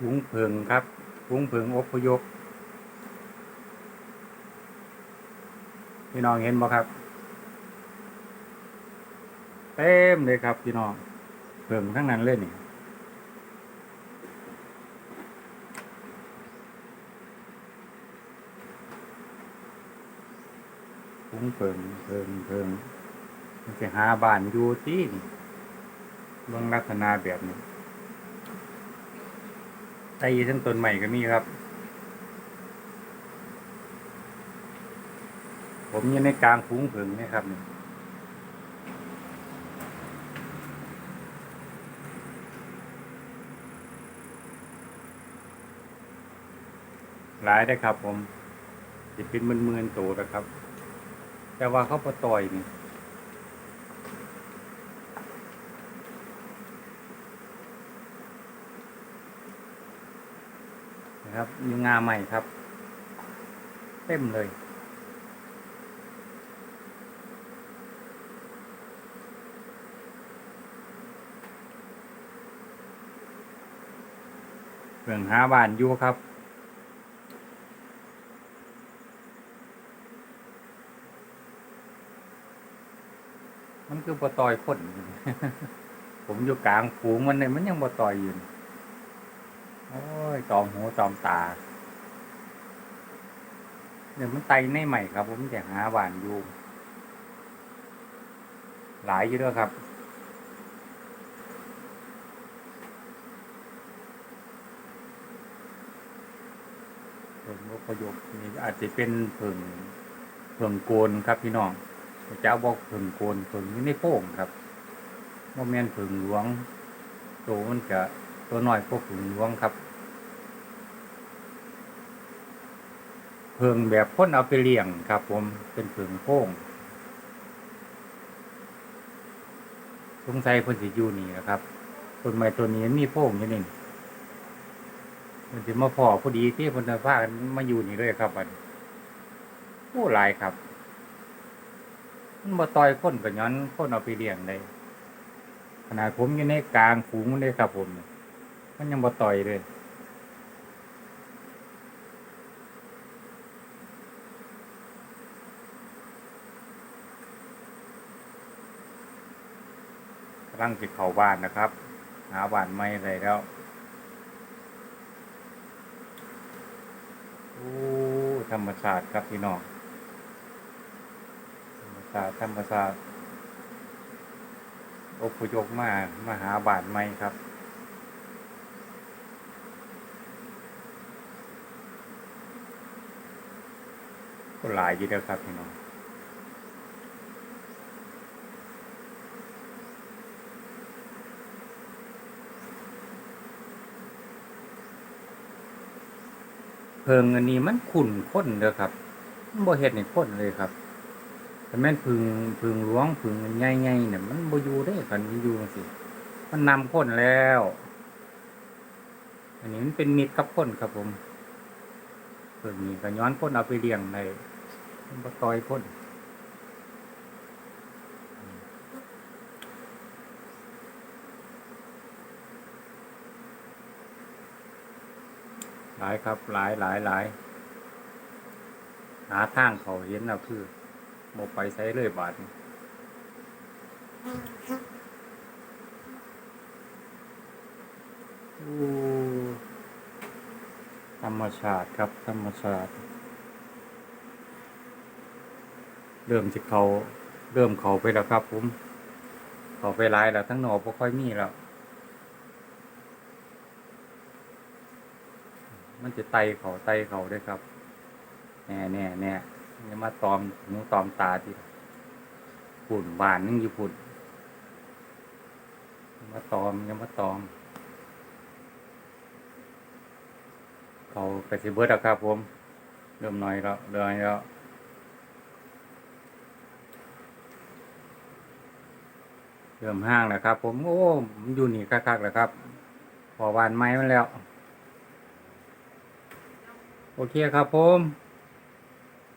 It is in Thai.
หุงเพิงครับหุงเพิงอพยพพี่น้องเห็นบ่ครับ เต็มเลยครับพี่น้องเพิงทั้งนั้นเลยนี่หุงเพิงเพิงเพิงมันจะหาบ้านอยู่ที่นี่เบื้องลักษณะแบบนี้ ไต้ทั้งต้นใหม่ก็มีครับ ผมยู่ในกลางฟุ้งผึ่งนี่ครับนี่หลายได้ครับผมจะเป็นหมื่นๆตัวนะครับ แต่ว่าเขาปะต่อยนี่ นะครับมีงาใหม่ครับ เต็มเลย เพื่องหาบานอยู่ครับมันคือปตอยพ่นผมอยู่กลางฝูงมันเนี่ยมันยังปตอยอยู่ โอ้ยตอมหูตอมตา เดี๋ยวมันไตในใหม่ครับ ผมจะหาหวานอยู่ หลายอยู่ด้วยครับเพิ่งอพยพนี่อาจจะเป็นเพิ่งเพิ่งโกนครับพี่น้องเจ้าบอกเพิ่งโกนเพิ่งอยู่ในโป่งครับโมเมนเพิ่งหลวงโตมันจะ ตัวน้อยพวกเพิ่งหลวงครับ เพิงแบบพ่นเอาไปเลี้ยงครับ ผมเป็นเพิงโพ่งสงสัยพ่นสิอยู่นี่นะครับต้นไม้ต้นนี้มีโพ่งอยู่นี่มันสิมาพอพอดีที่เพนจะพากันมาอยู่นี่เลยครับอันโอ้หลายครับ มันมาต่อยพ่นกับย้อนพ่นเอาไปเลี้ยงได้ขนาดผมอยู่ในกลางฝูงมันเลยครับผม มันยังมาต่อยเลยกำลังจะเขาบ้านนะครับ หาบ้านไม่อะไรแล้วโอ้ธรรมศาสตร์ครับพี่น้องธรรมศาสตร์ธรรมศาสตร์อพยพมามาหาบ้านไม่ครับ ก็หลายอยู่เด้อครับพี่น้องเพิงอันนี้มันขุ่นข้นเด้อครับมันบ่เฮ็ดให้ข้นเลยครับแต่แม่นพึงพึงหลวงพึงใหญ่ๆเนี่ยมันบ่อยู่ได้คันอยู่จังซี่มันนำข้นแล้ว อันนี้มันเป็นมิตรกับข้นครับผม เพิ่งนี้ก็ย้อนข้นเอาไปเลี้ยงได้มันบ่ต่อยข้นหลายครับ หลายหลายหลายหาทางเขาเห็นแล้วคือโมไปใช้เลยบาทนี้โอ้ธรร มชาติครับธรรมชาติเริ่มจะเขาเริ่มเขาไปแล้วครับ ผมเขาไปหลายแล้วทั้งหนอกบ่ค่อยมีแล้วมันจะไตเขาไตเขาด้วยครับแน่แน่แน่อย่มาตอมหูตอมตาทีฝุ่นบานนึงอยู่ฝุ่นอย่ามาตอมย่ามาตอม เขากระสิเบิดแล้วครับผม เริ่มน้อยแล้วเริ่มน้อยแล้วเริ่มห้างแล้วครับ ผมโอ้มอยู่นี่คักๆแล้วครับ พอวานไม้มันแล้ว โอเคครับผม